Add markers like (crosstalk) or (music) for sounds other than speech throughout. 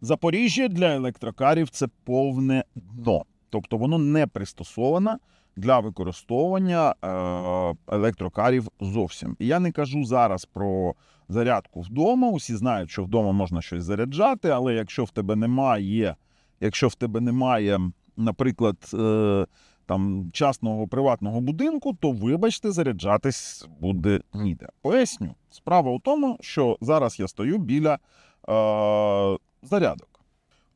Запоріжжя для електрокарів це повне дно. Тобто воно не пристосоване для використовування е, електрокарів зовсім. І я не кажу зараз про зарядку вдома. Усі знають, що вдома можна щось заряджати, але якщо в тебе немає, якщо в тебе немає, наприклад, е, там частного приватного будинку, то вибачте, заряджатись буде ніде. Поясню. Справа у тому, що зараз я стою біля е, зарядок.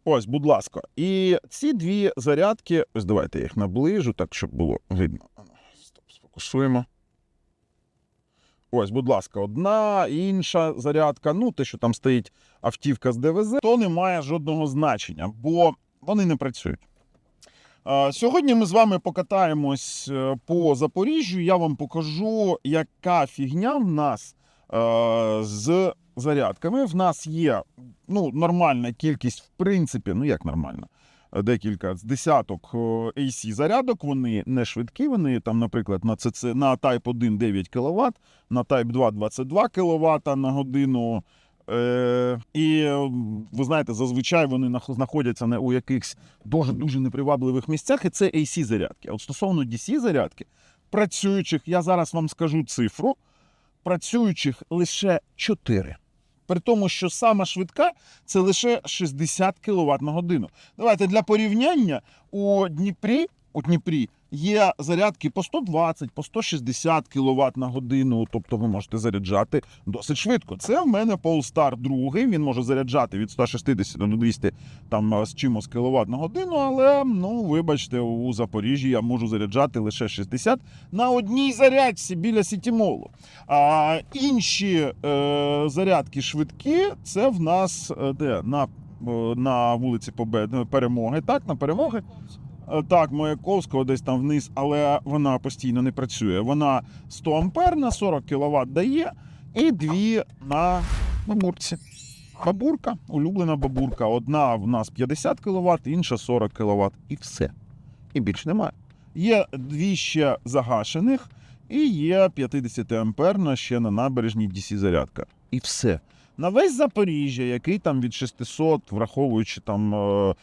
Ось, будь ласка. І ці дві зарядки, ось давайте я їх наближу, так щоб було видно. Стоп, сфокусуємо. Ось, будь ласка, одна, інша зарядка. Ну, те, що там стоїть автівка з ДВЗ, то не має жодного значення, бо вони не працюють. Сьогодні ми з вами покатаємось е, по Запоріжжю. Я вам покажу, яка фігня в нас е, з зарядками. В нас є ну, нормальна кількість, в принципі, ну як нормальна, декілька з десяток е, AC зарядок. Вони не швидкі. Вони там, наприклад, на ЦЦ, на Type 1 9 кВт, на Type 2 22 кВт на годину. Е, і ви знаєте, зазвичай вони знаходяться не у якихось дуже дуже непривабливих місцях, і це AC зарядки. От стосовно DC зарядки, працюючих, я зараз вам скажу цифру, працюючих лише 4. При тому, що сама швидка це лише 60 кВт на годину. Давайте для порівняння у Дніпрі, у Дніпрі є зарядки по 120, по 160 кВт на годину. Тобто ви можете заряджати досить швидко. Це в мене Polestar 2, Він може заряджати від 160 до 200 там з чимось кВт на годину, але ну вибачте, у Запоріжжі я можу заряджати лише 60 на одній зарядці біля Сітімолу. А інші е, зарядки швидкі, це в нас е, де на, е, на вулиці Побед... Перемоги. Так, на перемоги. Е, Так, Маяковського десь там вниз, але вона постійно не працює. Вона 100 ампер на 40 кВт дає, і дві на бабурці. Бабурка, улюблена бабурка. Одна в нас 50 кВт, інша 40 кВт. І все. І більш немає. Є дві ще загашених, і є 50 амперна ще на набережній DC зарядка. І все. На весь Запоріжжя, який там від 600, враховуючи там е,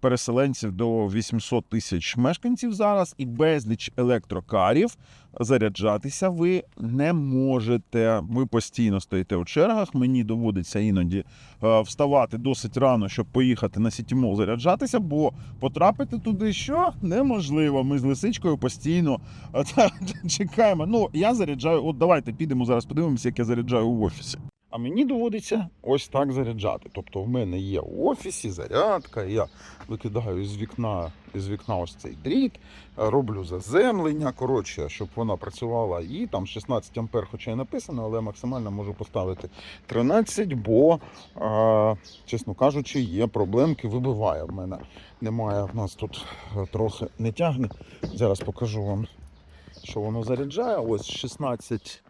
переселенців до 800 тисяч мешканців зараз, і безліч електрокарів, заряджатися ви не можете. Ви постійно стоїте у чергах. Мені доводиться іноді е, вставати досить рано, щоб поїхати на Сітімол заряджатися, бо потрапити туди що неможливо. Ми з лисичкою постійно е, (laughs) чекаємо. Ну, я заряджаю. От давайте підемо зараз, подивимося, як я заряджаю в офісі. А мені доводиться ось так заряджати. Тобто, в мене є в офісі зарядка, я викидаю з вікна, з вікна ось цей дріт, роблю заземлення, коротше, щоб вона працювала і там 16 ампер, хоча й написано, але максимально можу поставити 13, бо, е, чесно кажучи, є проблемки, вибиває в мене. Немає в нас тут е, трохи не тягне. Зараз покажу вам, що воно заряджає. Ось 16,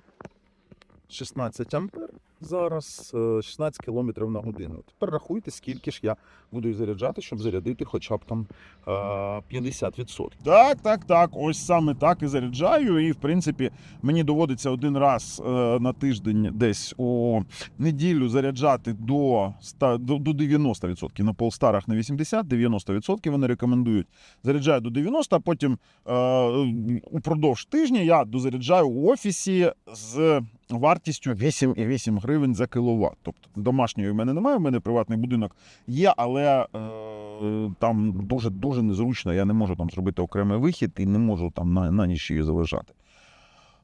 16 ампер. Зараз е, 16 км на годину. Тепер рахуйте, скільки ж я буду заряджати, щоб зарядити хоча б там е, 50%. Так, так, так. Ось саме так і заряджаю. І в принципі мені доводиться один раз е, на тиждень десь у неділю заряджати до, 100, до, до 90%. На полстарах на 80, 90% вони рекомендують. Заряджаю до 90, а потім е, упродовж тижня я дозаряджаю у офісі з вартістю 8,8 гривень за кіловат. Тобто домашньої в мене немає, в мене приватний будинок є, але е, там дуже дуже незручно. Я не можу там зробити окремий вихід і не можу там на, на ніч її залежати.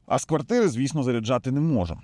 А з квартири, звісно, заряджати не можу.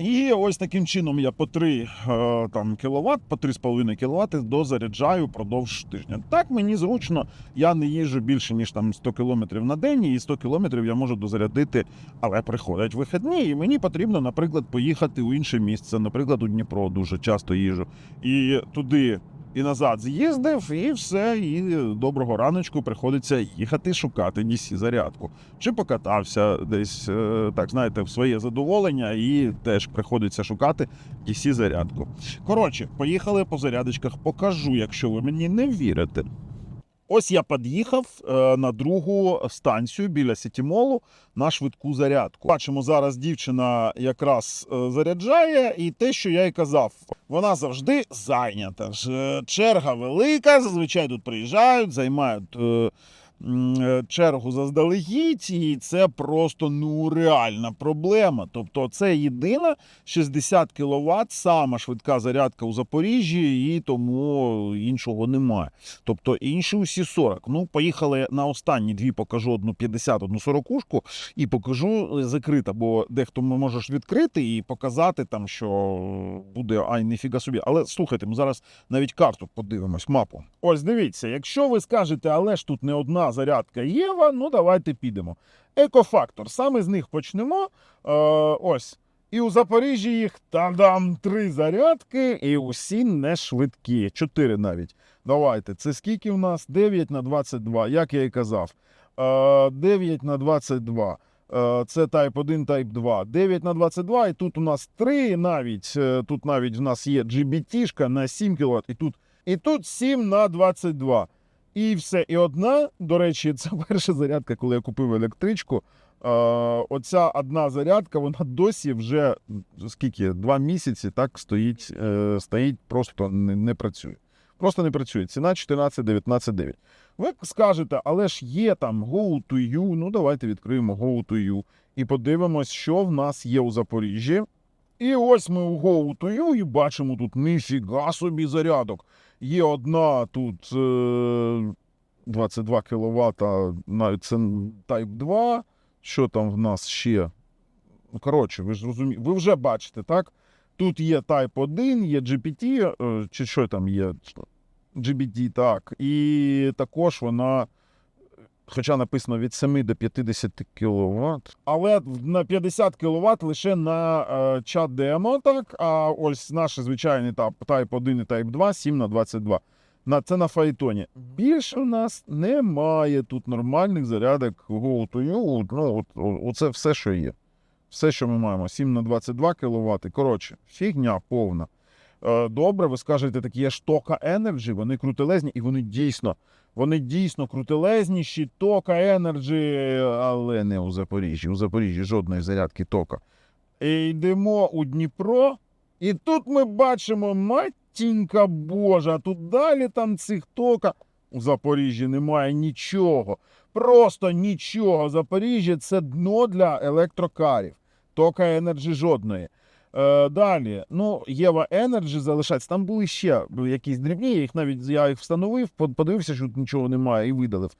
І ось таким чином я по 3 е, там, кВт, по 3,5 кВт дозаряджаю впродовж тижня. Так мені зручно, я не їжджу більше, ніж там 100 км на день, і 100 км я можу дозарядити, але приходять вихідні, і мені потрібно, наприклад, поїхати у інше місце, наприклад, у Дніпро дуже часто їжу. І туди і назад з'їздив, і все. І доброго раночку приходиться їхати шукати нісі зарядку. Чи покатався десь, е, так знаєте, в своє задоволення, і теж приходиться шукати нісі зарядку. Коротше, поїхали по зарядочках, покажу, якщо ви мені не вірите. Ось я під'їхав е, на другу станцію біля Сітімолу на швидку зарядку. Бачимо, зараз дівчина якраз е, заряджає, і те, що я й казав, вона завжди зайнята. Е, черга велика, зазвичай тут приїжджають, займають. Е, Чергу заздалегідь, і це просто ну реальна проблема. Тобто, це єдина 60 кВт, сама швидка зарядка у Запоріжжі, і тому іншого немає. Тобто інші усі 40. Ну, поїхали на останні дві, покажу одну 50, одну 40 і покажу е, закрита, бо дехто можеш відкрити і показати там, що буде ай, ніфіга собі. Але слухайте, ми зараз навіть карту подивимось, мапу. Ось дивіться, якщо ви скажете, але ж тут не одна зарядка Єва, ну давайте підемо. Екофактор. Саме з них почнемо. Е, ось. І у Запоріжжі їх там три зарядки, і усі не швидкі. Чотири навіть. Давайте. Це скільки в нас? 9 на 22, як я і казав. Е, 9 на 22. Е, Це Type 1, Type 2. 9 на 22, і тут у нас 3 навіть. Е, Тут навіть в нас є GBT на 7 кВт, і тут, і тут 7 на 22. І все. І одна, до речі, (laughs) це перша зарядка, коли я купив електричку. Оця одна зарядка, вона досі вже скільки? Два місяці так стоїть, е, стоїть просто не, не працює. Просто не працює. Ціна 14 19 9. Ви скажете, але ж є там Go to You. Ну, давайте відкриємо Go to You і подивимось, що в нас є у Запоріжжі. І ось ми у You і бачимо тут ніфіга собі зарядок. Є одна тут е, 22 кВт, навіть це Type 2. Що там в нас ще? Ну, коротше, ви ж розумієте, ви вже бачите, так? Тут є Type 1, є GPT, е, чи що там є? GBT, так. І також вона, хоча написано від 7 до 50 кВт, але на 50 кВт лише на е, чат демо, так. А ось наші звичайні тап, Type 1 і Type 2 7 на 22. На, це на файтоні. Більше в нас немає тут нормальних зарядок Go. Ну, от, о- оце все, що є. Все, що ми маємо. 7 на 22 кВт. Коротше, фігня повна. Е, Добре, ви скажете, такі є ж Тока Energy, вони крутелезні, і вони дійсно, вони дійсно крутелезніші. Тока Energy, але не у Запоріжжі. У Запоріжжі жодної зарядки тока. І йдемо у Дніпро, і тут ми бачимо матінка Божа. Тут далі там цих тока. У Запоріжжі немає нічого. Просто нічого. Запоріжжя це дно для електрокарів. Тока Energy жодної. Е, далі, ну, Єва Energy залишається. Там були ще якісь дрібні, їх навіть я їх встановив, подивився, що тут нічого немає, і видалив.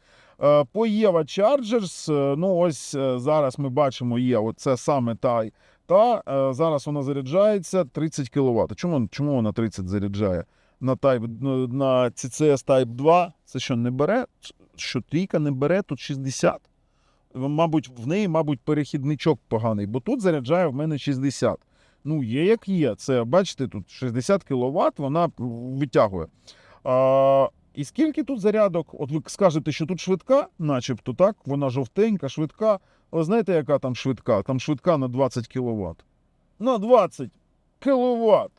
Е, по Єва Chargers, е, ну ось е, зараз ми бачимо є, оце саме та, та е, зараз вона заряджається 30 кВт. Чому, чому вона 30 заряджає? На, type, на- на CCS Type 2 це що не бере? Що трійка не бере, тут 60. Мабуть, в неї, мабуть, перехідничок поганий, бо тут заряджає в мене 60. Ну, є як є. Це, бачите, тут 60 кВт вона витягує. А, і скільки тут зарядок? От ви скажете, що тут швидка, начебто так, вона жовтенька, швидка. Але знаєте, яка там швидка? Там швидка на 20 кВт. На 20 кВт.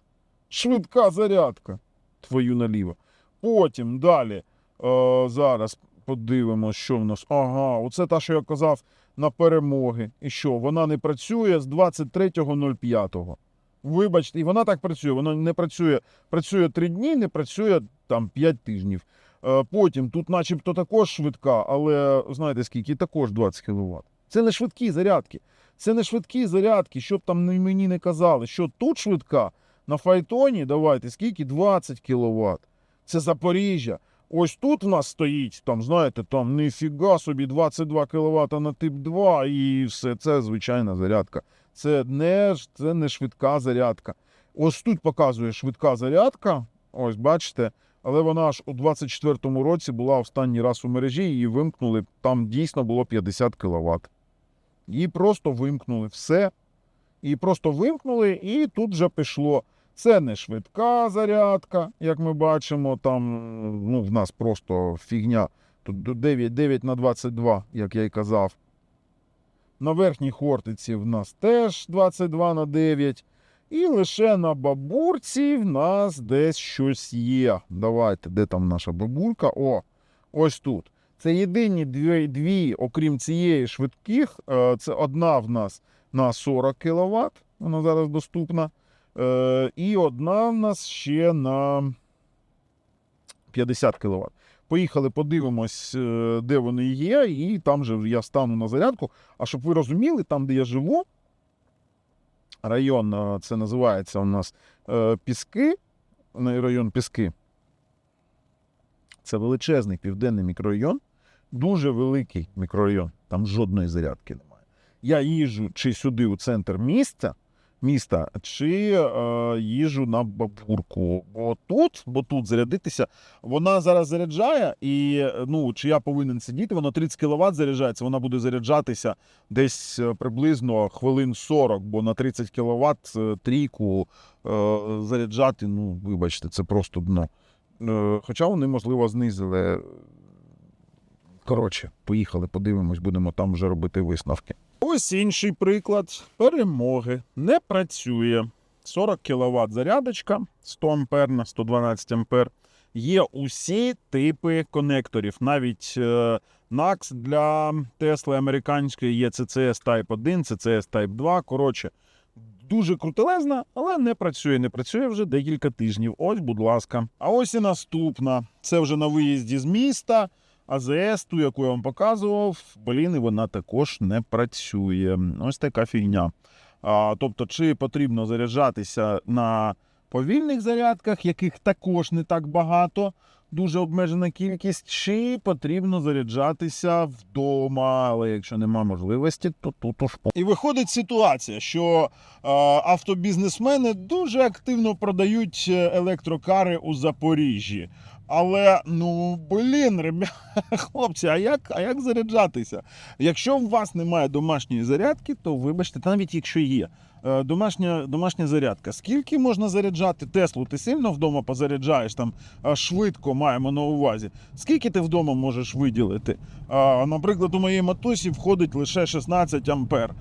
Швидка зарядка. Твою наліво. Потім далі. Е, зараз подивимося, що в нас. Ага, оце та, що я казав на перемоги. І що? Вона не працює з 23.05. Вибачте, і вона так працює. Вона не працює. Працює 3 дні, не працює там 5 тижнів. Е, Потім тут, начебто, також швидка, але знаєте скільки? Також 20 кВт. Це не швидкі зарядки. Це не швидкі зарядки, щоб там мені не казали, що тут швидка на файтоні, давайте, скільки? 20 кВт. Це Запоріжжя. Ось тут в нас стоїть, там, знаєте, там ніфіга собі 22 кВт на тип 2 і все це звичайна зарядка. Це не, це не швидка зарядка. Ось тут показує швидка зарядка. Ось бачите, але вона аж у 24-му році була останній раз у мережі, її вимкнули. Там дійсно було 50 кВт. Її просто вимкнули. Все. Її просто вимкнули, і тут вже пішло. Це не швидка зарядка, як ми бачимо. Там ну, в нас просто фігня. Тут 9, 9 на 22, як я й казав. На верхній хортиці в нас теж 22 на 9. І лише на бабурці в нас десь щось є. Давайте, де там наша бабурка? О, ось тут. Це єдині дві, дві окрім цієї швидких. е, Це одна в нас на 40 кВт, вона зараз доступна. Е, І одна в нас ще на 50 кВт. Поїхали, подивимось, е, де вони є, і там же я стану на зарядку. А щоб ви розуміли, там, де я живу, район е, це називається у нас Піски, район Піски. Це величезний південний мікрорайон, дуже великий мікрорайон, там жодної зарядки немає. Я їжджу чи сюди у центр міста, міста, чи е, їжджу на бабурку. Бо тут, бо тут зарядитися, вона зараз заряджає, і е, ну, чи я повинен сидіти, вона 30 кВт заряджається, вона буде заряджатися десь е, приблизно хвилин 40, бо на 30 кВт трійку е, заряджати, ну, вибачте, це просто дно. Е, Хоча вони, можливо, знизили. Коротше, поїхали, подивимось, будемо там вже робити висновки. Ось інший приклад перемоги. Не працює. 40 кВт зарядочка, 100 ампер на 112 ампер. Є усі типи конекторів. Навіть е, NAX для Tesla американської є CCS Type 1, CCS Type 2. Коротше, дуже крутелезна, але не працює. Не працює вже декілька тижнів. Ось, будь ласка. А ось і наступна. Це вже на виїзді з міста. АЗС, ту, яку я вам показував, блін, і вона також не працює. Ось така фігня. А, тобто, чи потрібно заряджатися на повільних зарядках, яких також не так багато, дуже обмежена кількість, чи потрібно заряджатися вдома, але якщо нема можливості, то тут уж. І виходить ситуація, що е, автобізнесмени дуже активно продають е, електрокари у Запоріжжі. Але ну блін, ребя, (laughs) хлопці, а як, а як заряджатися? Якщо у вас немає домашньої зарядки, то вибачте, навіть якщо є домашня, домашня зарядка, скільки можна заряджати Теслу? Ти сильно вдома позаряджаєш там е, швидко маємо на увазі. Скільки ти вдома можеш виділити? Е, Наприклад, у моїй матусі входить лише 16 ампер.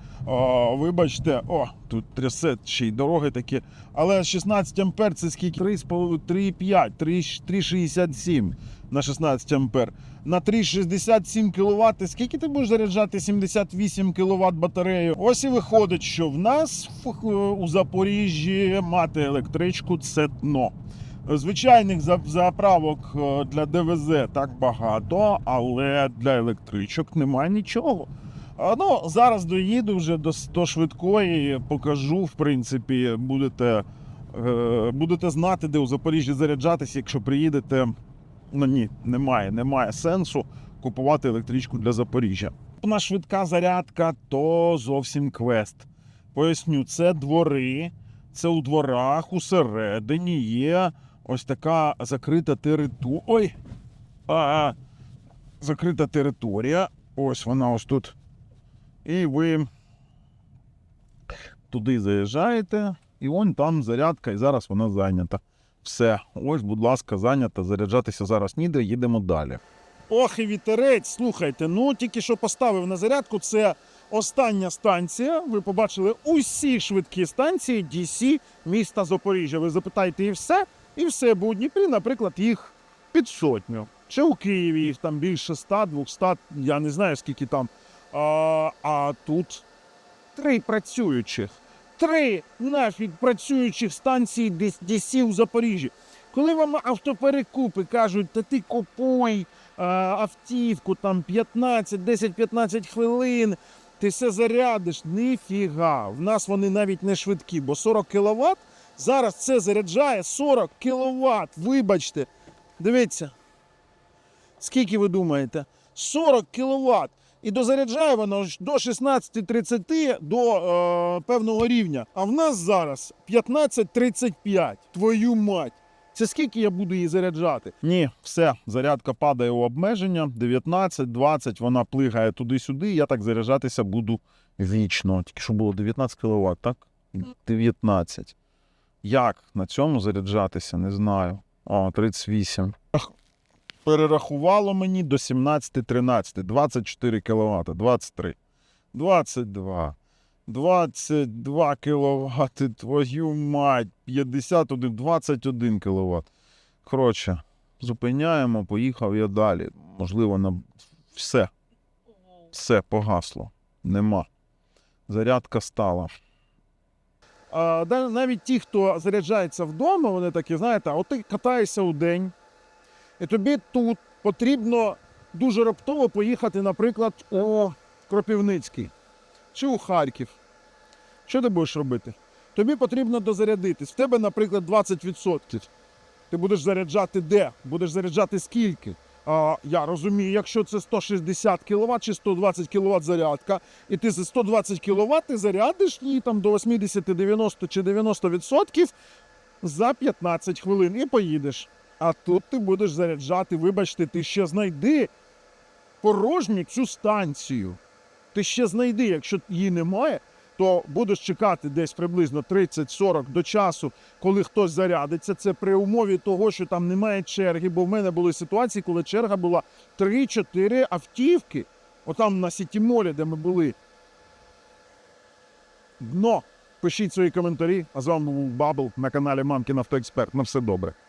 Вибачте, о, тут трясе ще й дороги такі. Але 16 ампер це скільки? 3,5, 3,5, 3,67 на 16 ампер. На 3,67 кВт. Скільки ти будеш заряджати 78 кВт батарею? Ось і виходить, що в нас у Запоріжжі мати електричку це дно. Звичайних заправок е, для ДВЗ так багато, але для електричок немає нічого. Ну, зараз доїду вже до, до швидкої, покажу, в принципі, будете, е, будете знати, де у Запоріжжі заряджатися, якщо приїдете. Ну ні, немає, немає сенсу купувати електричку для Запоріжжя. На швидка зарядка то зовсім квест. Поясню, це двори, це у дворах усередині є ось така закрита територія. Ой! А, закрита територія. Ось вона ось тут. І ви туди заїжджаєте, і вон там зарядка, і зараз вона зайнята. Все, ось, будь ласка, зайнята. Заряджатися зараз ніде, їдемо далі. Ох, і вітерець, слухайте, ну тільки що поставив на зарядку. Це остання станція. Ви побачили усі швидкі станції DC міста Запоріжжя. Ви запитаєте і все, і все, бо у Дніпрі, наприклад, їх під сотню. Чи у Києві їх там більше 100, 200, я не знаю скільки там. А, а тут три працюючих. Три нафіг працюючих станції DC у Запоріжжі. Коли вам автоперекупи кажуть, та ти купуй а, автівку там 15, 10-15 хвилин, ти все зарядиш. Ніфіга. В нас вони навіть не швидкі, бо 40 кВт зараз це заряджає 40 кВт. Вибачте. Дивіться. Скільки ви думаєте? 40 кВт. І дозаряджає воно до 16.30 до е, певного рівня. А в нас зараз 15.35. Твою мать. Це скільки я буду її заряджати? Ні, все, зарядка падає у обмеження. 19, 20, вона плигає туди-сюди. Я так заряджатися буду вічно. Тільки що було 19 кВт, так? 19. Як на цьому заряджатися? Не знаю. О, 38 перерахувало мені до 17, 13, 24 кВт, 23, 22, 22 кВт, твою мать, 51, 21 кВт. Коротше, Зупиняємо, поїхав я далі. Можливо, на все. Все погасло. Нема. Зарядка стала. А, навіть ті, хто заряджається вдома, вони такі, знаєте, от ти катаєшся у день, і тобі тут потрібно дуже раптово поїхати, наприклад, у Кропивницький чи у Харків. Що ти будеш робити? Тобі потрібно дозарядитись. В тебе, наприклад, 20%. Ти будеш заряджати де? Будеш заряджати скільки? А, я розумію, якщо це 160 кВт чи 120 кВт зарядка, і ти за 120 кВт ти зарядиш її там до 80, 90 чи 90% за 15 хвилин і поїдеш. А тут ти будеш заряджати, вибачте, ти ще знайди порожню цю станцію. Ти ще знайди, якщо її немає, то будеш чекати десь приблизно 30-40 до часу, коли хтось зарядиться. Це при умові того, що там немає черги. Бо в мене були ситуації, коли черга була 3-4 автівки. Отам на Сітімолі, де ми були. Дно. Пишіть свої коментарі. А з вами був Бабл на каналі Мамкін Автоексперт. На все добре.